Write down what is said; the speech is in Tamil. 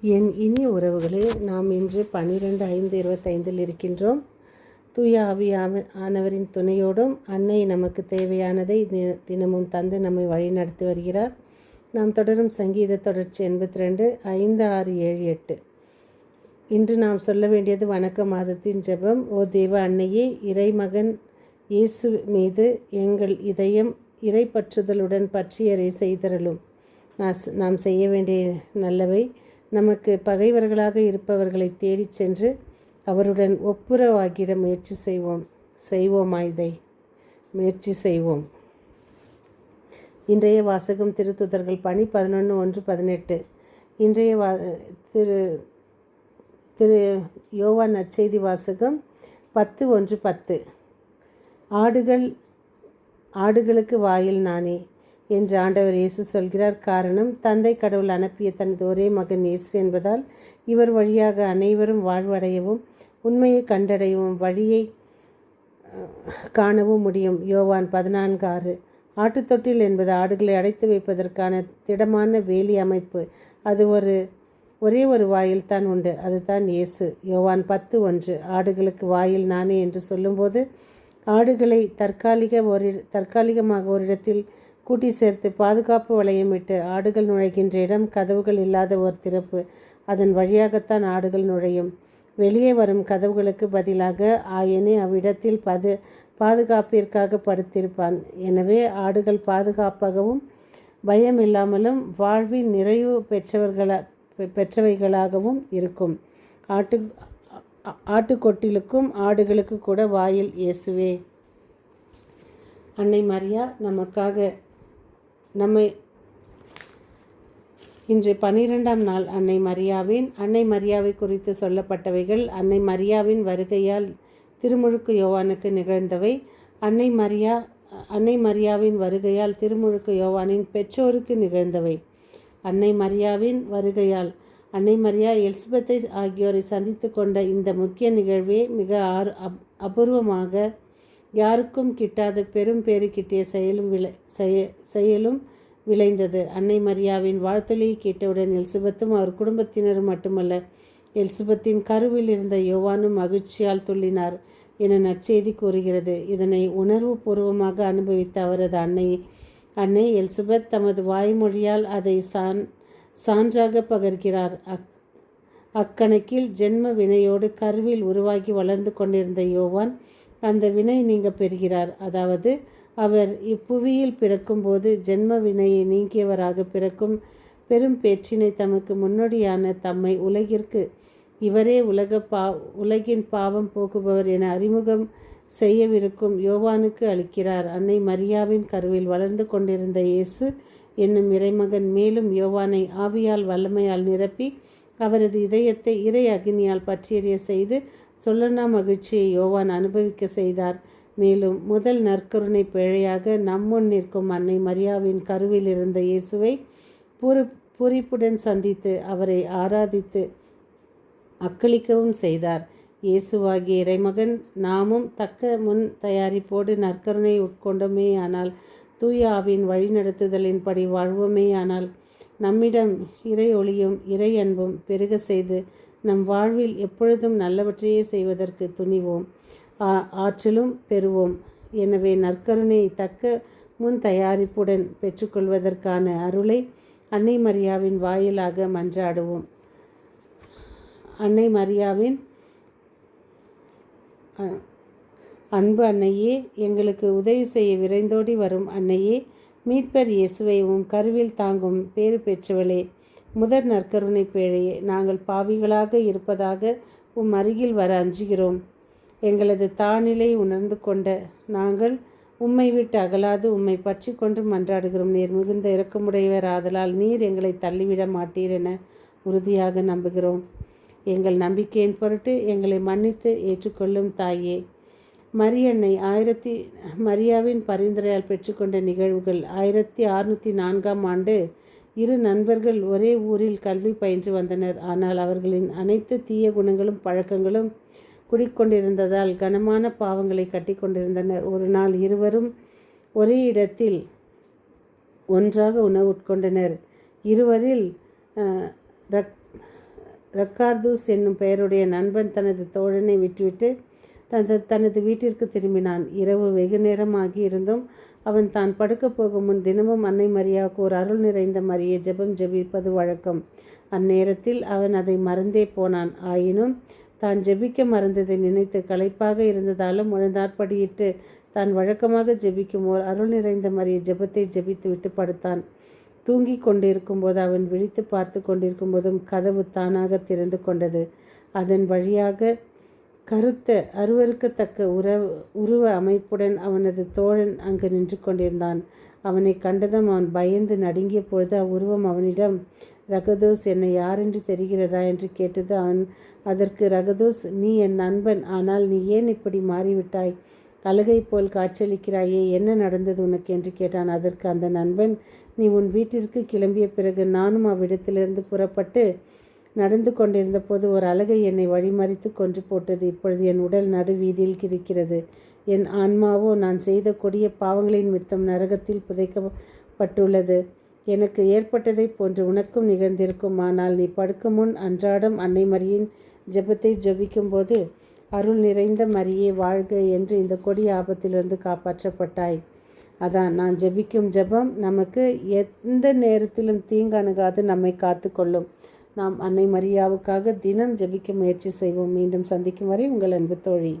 என் இனிய உறவுகளே நாம் இன்று பன்னிரெண்டு ஐந்து இருபத்தைந்தில் இருக்கின்றோம். தூய ஆவி ஆனவரின் துணையோடும் அன்னை நமக்கு தேவையானதை தி- தினமும் தந்து நம்மை வழி நடத்தி வருகிறார். நாம் தொடரும் சங்கீத தொடர்ச்சி எண்பத்தி ரெண்டு ஐந்து ஆறு ஏழு எட்டு. இன்று நாம் சொல்ல வேண்டியது வணக்க மாதத்தின் ஜெபம். ஓ தேவ அன்னையே இறைமகன் இயேசு மீது எங்கள் இதயம் இறைப்பற்றுதலுடன் பற்றியறை செய்தரலும் நாம் செய்ய வேண்டிய நல்லவை நமக்கு பகைவர்களாக இருப்பவர்களை தேடிச் சென்று அவருடன் ஒப்புரவாகிட முயற்சி செய்வோம். செய்வோமா இதை? முயற்சி செய்வோம். இன்றைய வாசகம் திருத்துதர்கள் பணி பதினொன்று ஒன்று பதினெட்டு. இன்றைய வா திரு திரு யோவா நற்செய்தி வாசகம் பத்து ஒன்று பத்து. ஆடுகள் ஆடுகளுக்கு வாயில் நானே. என்று ஆண்டவர் இயேசு சொல்கிறார். காரணம் தந்தை கடவுள் அனுப்பிய தனது ஒரே மகன் இயேசு என்பதால் இவர் வழியாக அனைவரும் வாழ்வடையவும் உண்மையை கண்டடையவும் வழியை காணவும் முடியும். யோவான் பதினான்கு ஆறு. ஆட்டுத்தொட்டில் என்பது ஆடுகளை அடைத்து வைப்பதற்கான திடமான வேலி அமைப்பு. அது ஒரு ஒரே ஒரு வாயில் தான் உண்டு அதுதான் இயேசு. யோவான் பத்து ஒன்று. ஆடுகளுக்கு வாயில் நானே என்று சொல்லும்போது ஆடுகளை தற்காலிக ஒரு தற்காலிகமாக ஒரு இடத்தில் கூட்டி சேர்த்து பாதுகாப்பு வளையமிட்டு ஆடுகள் நுழைகின்ற இடம் கதவுகள் இல்லாத ஒரு திறப்பு. அதன் வழியாகத்தான் ஆடுகள் நுழையும். வெளியே வரும் கதவுகளுக்கு பதிலாக ஆயனே அவ்விடத்தில் பது பாதுகாப்பிற்காக படுத்திருப்பான். எனவே ஆடுகள் பாதுகாப்பாகவும் பயம் இல்லாமலும் வாழ்வின் நிறைவு பெற்றவர்கள பெ- பெற்றவைகளாகவும் இருக்கும். ஆட்டு ஆட்டுக்கொட்டிலுக்கும் ஆடுகளுக்கு கூட வாயில் இயேசுவே அன்னை மரியா நமக்காக நம்மை இன்று பனிரெண்டாம் நாள் அன்னை மரியாவின் அன்னை மரியாவை குறித்து சொல்லப்பட்டவைகள் அன்னை மரியாவின் வருகையால் திருமுழுக்கு யோவானுக்கு நிகழ்ந்தவை. அன்னை மரியா அன்னை மரியாவின் வருகையால் திருமுழுக்கு யோவானின் பெற்றோருக்கு நிகழ்ந்தவை. அன்னை மரியாவின் வருகையால் அன்னை மரியா எலிசபெத்தை ஆகியோரை சந்தித்து கொண்ட இந்த முக்கிய நிகழ்வே மிக ஆர் அப் அபூர்வமாக யாருக்கும் கிட்டாத பெரும் பேறு கிட்டிய செயலும் விளை செய செயலும் விளைந்தது. அன்னை மரியாவின் வாழ்த்தொலியை கேட்டவுடன் எலிசபெத்தும் அவர் குடும்பத்தினரும் மட்டுமல்ல எலிசபெத்தின் கருவில் இருந்த யோவானும் மகிழ்ச்சியால் துள்ளினார் என நற்செய்தி கூறுகிறது. இதனை உணர்வுபூர்வமாக அனுபவித்த அவரது அன்னை அன்னை எலிசபெத் தமது வாய்மொழியால் அதை சான் சான்றாக பகர்கிறார். அக் அக்கணக்கில் ஜென்ம வினையோடு கருவில் உருவாகி வளர்ந்து கொண்டிருந்த யோவான் அந்த வினை நீங்க பெறுகிறார். அதாவது அவர் இப்புவியில் பிறக்கும்போது ஜென்ம வினையை நீங்கியவராக பிறக்கும் பெரும் பேற்றினை தமக்கு முன்னோடியான தம்மை உலகிற்கு இவரே உலக பா உலகின் பாவம் போக்குபவர் என அறிமுகம் செய்யவிருக்கும் யோவானுக்கு அளிக்கிறார். அன்னை மரியாவின் கருவில் வளர்ந்து கொண்டிருந்த இயேசு என்னும் இறைமகன் மேலும் யோவானை ஆவியால் வல்லமையால் நிரப்பி அவரது இதயத்தை இறை அக்னியால் பற்றியறிய செய்து சொல்லனா மகிழ்ச்சியை யோவான் அனுபவிக்க செய்தார். மேலும் முதல் நற்கருணை பிழையாக நம்முன் நிற்கும் அன்னை மரியாவின் கருவில் இருந்த இயேசுவை பூரி பூரிப்புடன் சந்தித்து அவரை ஆராதித்து அக்களிக்கவும் செய்தார். இயேசுவாகிய இறைமகன் நாமும் தக்க முன் தயாரிப்போடு நற்கருணை உட்கொண்டோமே ஆனால் தூயாவின் வழிநடத்துதலின்படி வாழ்வோமே ஆனால் நம்மிடம் இறை ஒளியும் இறை அன்பும் பெருக செய்து நம் வாழ்வில் எப்பொழுதும் நல்லவற்றையே செய்வதற்கு துணிவோம். ஆற்றலும் பெறுவோம். எனவே நற்கருணையை தக்க முன் தயாரிப்புடன் பெற்றுக்கொள்வதற்கான அருளை அன்னை மரியாவின் வாயிலாக மன்றாடுவோம். அன்னை மரியாவின் அன்பு அன்னையே எங்களுக்கு உதவி செய்ய விரைந்தோடி வரும் அன்னையே மீட்பர் இயேசுவை உம் கருவில் தாங்கும் பேறு பெற்றவளே. முதற் நற்கருணை பேழையே நாங்கள் பாவிகளாக இருப்பதாக உம் அருகில் வர அஞ்சுகிறோம். எங்களது தானிலை உணர்ந்து கொண்ட நாங்கள் உம்மை விட்டு அகலாது உம்மை பற்றி கொண்டு மன்றாடுகிறோம். நீர் மிகுந்த இரக்கமுடையவர் ஆதலால் நீர் எங்களை தள்ளிவிட மாட்டீர் என உறுதியாக நம்புகிறோம். எங்கள் நம்பிக்கையின் பொருட்டு எங்களை மன்னித்து ஏற்றுக்கொள்ளும் தாயே. மரியன்னை ஆயிரத்தி மரியாவின் பரிந்துரையால் பெற்றுக்கொண்ட நிகழ்வுகள் ஆயிரத்தி அறுநூற்றி நான்காம் ஆண்டு இரு நண்பர்கள் ஒரே ஊரில் கல்வி பயின்று வந்தனர். ஆனால் அவர்களின் அனைத்து தீய குணங்களும் பழக்கங்களும் குடிக்கொண்டிருந்ததால் கனமான பாவங்களை கட்டிக்கொண்டிருந்தனர் ஒரு நாள் இருவரும் ஒரே இடத்தில் ஒன்றாக உணவு உட்கொண்டனர். இருவரில் ரக் ரக்கார்தூஸ் என்னும் பெயருடைய நண்பன் தனது தோழனை விட்டுவிட்டு தனது தனது வீட்டிற்கு திரும்பினான். இரவு வெகு நேரமாகி இருந்தும் அவன் தான் படுக்கப் போகும் முன் தினமும் அன்னை மரியாவுக்கு ஒரு அருள் நிறைந்த மரியை ஜெபம் ஜெபிப்பது வழக்கம். அந்நேரத்தில் அவன் அதை மறந்தே போனான். ஆயினும் தான் ஜெபிக்க மறந்ததை நினைத்து களைப்பாக இருந்ததாலும் முழந்தாற்படியிட்டு தான் வழக்கமாக ஜெபிக்கும் ஓர் அருள் நிறைந்த மரிய ஜெபத்தை ஜெபித்து விட்டு படுத்தான். தூங்கி கொண்டிருக்கும் போது அவன் விழித்து பார்த்து கொண்டிருக்கும் போதும் கதவு தானாக திறந்து கொண்டது. அதன் வழியாக கருத்த அருவருக்கத்தக்க உறவு உருவ அமைப்புடன் அவனது தோழன் அங்கு நின்று கொண்டிருந்தான். அவனை கண்டதும் அவன் பயந்து நடுங்கிய பொழுது அவ்வுருவம் அவனிடம் ரகதோஸ் என்னை யாரென்று தெரிகிறதா? என்று கேட்டது. அவன் அதற்கு ரகதோஸ் நீ என் நண்பன் ஆனால் நீ ஏன் இப்படி மாறிவிட்டாய்? அழுகை போல் காட்சியளிக்கிறாயே என்ன நடந்தது உனக்கு? என்று கேட்டான். அதற்கு அந்த நண்பன் நீ உன் வீட்டிற்கு கிளம்பிய பிறகு நானும் அவ்விடத்திலிருந்து புறப்பட்டு நடந்து கொண்டிருந்த போது ஒரு அழகை என்னை வழிமறித்து கொன்று போட்டது. இப்பொழுது என் உடல் நடு வீதியில் கிடக்கிறது. என் ஆன்மாவோ நான் செய்த கொடிய பாவங்களின் மித்தம் நரகத்தில் புதைக்கப்பட்டுள்ளது. எனக்கு ஏற்பட்டதை போன்று உனக்கும் நிகழ்ந்திருக்கும். ஆனால் நீ படுக்கும் முன் அன்றாடம் அன்னை மரியின் ஜெபத்தை ஜெபிக்கும்போது அருள் நிறைந்த மரியே வாழ்க என்று இந்த கொடிய ஆபத்திலிருந்து காப்பாற்றப்பட்டாய். அதான் நான் ஜெபிக்கும் ஜெபம் நமக்கு எந்த நேரத்திலும் தீங்கு அணுகாது நம்மை காத்து கொள்ளும். நாம் அன்னை மரியாவுக்காக தினம் ஜெபிக்க முயற்சி செய்வோம். மீண்டும் சந்திக்கும் வரை உங்கள் அன்பு தோழி.